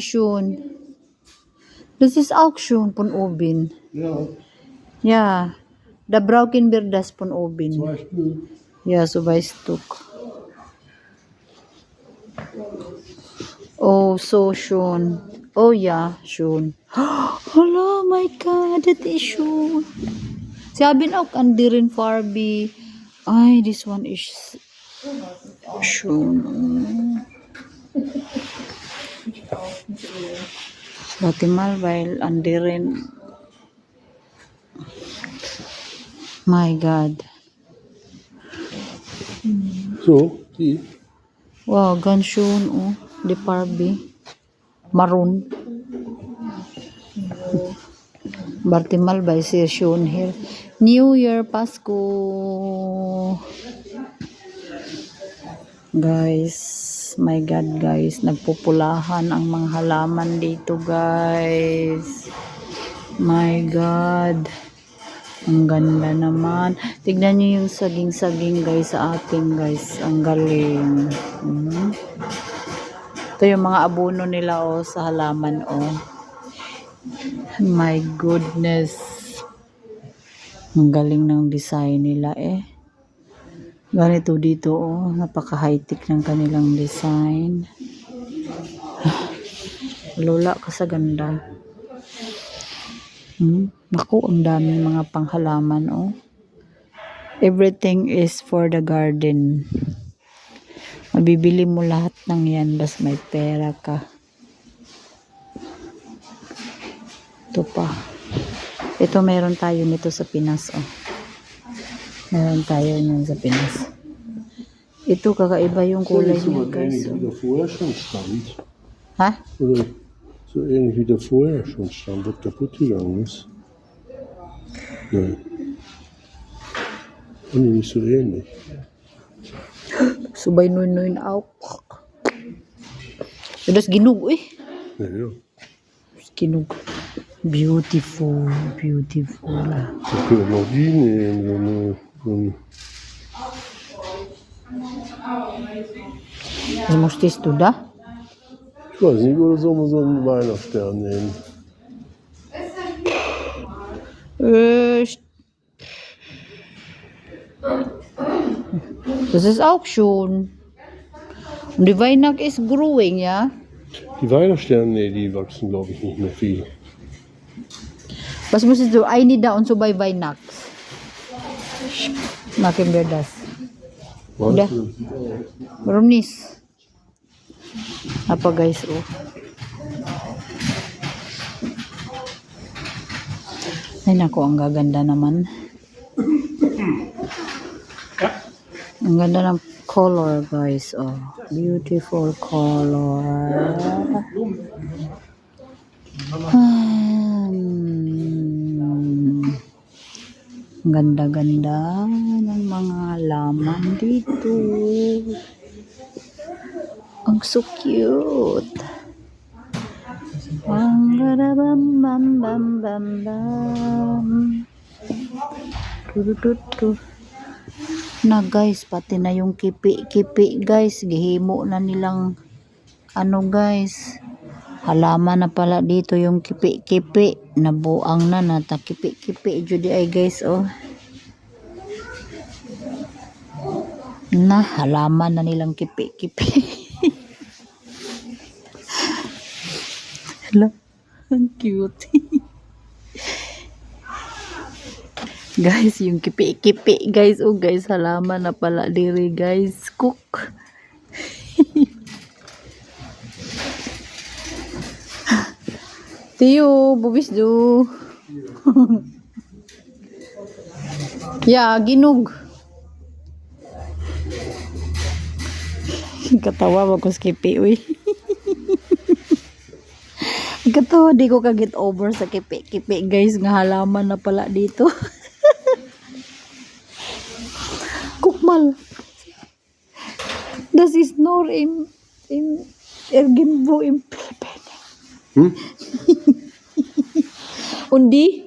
Schon. Das ist auch schon von oben. Ja, Ja. Da brauchen wir das oben. zwei Stück. Ja, so bei Stück. Oh, so schon. Oh ja, schon. Hello, my God, das ist schon. Sie haben auch anderen Farbe. Ay, this one is schon. Warte mal, weil anderen. My God. So, die. Wow, ganz schön, oh. Die Farbe. Maroon. Bartimal by Sir Sean here. New Year, Pasko. Guys, my God guys, nagpupulahan ang mga halaman dito guys. My God. Ang ganda naman. Tignan nyo yung saging-saging guys sa atin guys. Ang galing. Mhm. Ito yung mga abono nila oh, sa halaman oh. My goodness. Ang galing ng design nila eh. Ganito dito oh. Napaka high-tech ng kanilang design. Lola ka. Hmm? Naku, ang daming mga panghalaman, oh. Everything is for the garden. Mabibili mo lahat ng yan, bas may pera ka. Ito pa. Ito meron tayo nito sa Pinas, oh. Meron tayo niyan sa Pinas. Ito, kakaiba yung kulay so niya, guys. stand. Ha? Oder so ähnlich wie der vorher schon stand, was kaputt gegangen ist. Nein. Und nicht so ähnlich. Subay nuin-nuin out. Tapos ginug, eh. Ja, ja. Ginug. Beautiful, beautiful. Wir können noch die nehmen, so eine, so ein, Was musstest du da? ich weiß nicht, oder soll man so einen Weihnachtsstern nehmen? Äh, das ist auch schon. Und die Weihnacht ist growing, ja? Die Weihnachtssterne, nee, die wachsen, glaube ich, nicht mehr viel. Was musstest du? Eine da und so bei Weihnacht. Ja. du? Warum nicht? Apa guys, oh. Ay nako, ang gaganda naman. Ang ganda ng color guys, oh. Beautiful color. Ganda-ganda ng mga laman dito. Ang so cute. Ang bam bam bam bam bam. Tutututu. Na guys, pati na yung kipi-kipi guys. Gihimo na nilang ano guys. Halaman na pala dito yung kipi-kipi. Nabuang na nata kipi-kipi. Judy ay guys oh. Na halaman na nilang kipi-kipi. Hala, ang cute. guys, yung kipi-kipi, guys. Oh, guys, halaman na pala diri, guys. Cook. Tiyo, bubis do. yeah, ginog. Katawa ba ko skipi, uy. Katawa di ko ka-get over sa kipi-kipi guys nga halaman na pala dito. Kukmal. Das ist nur im, im irgendwo im Philippinen. Hm? Und die?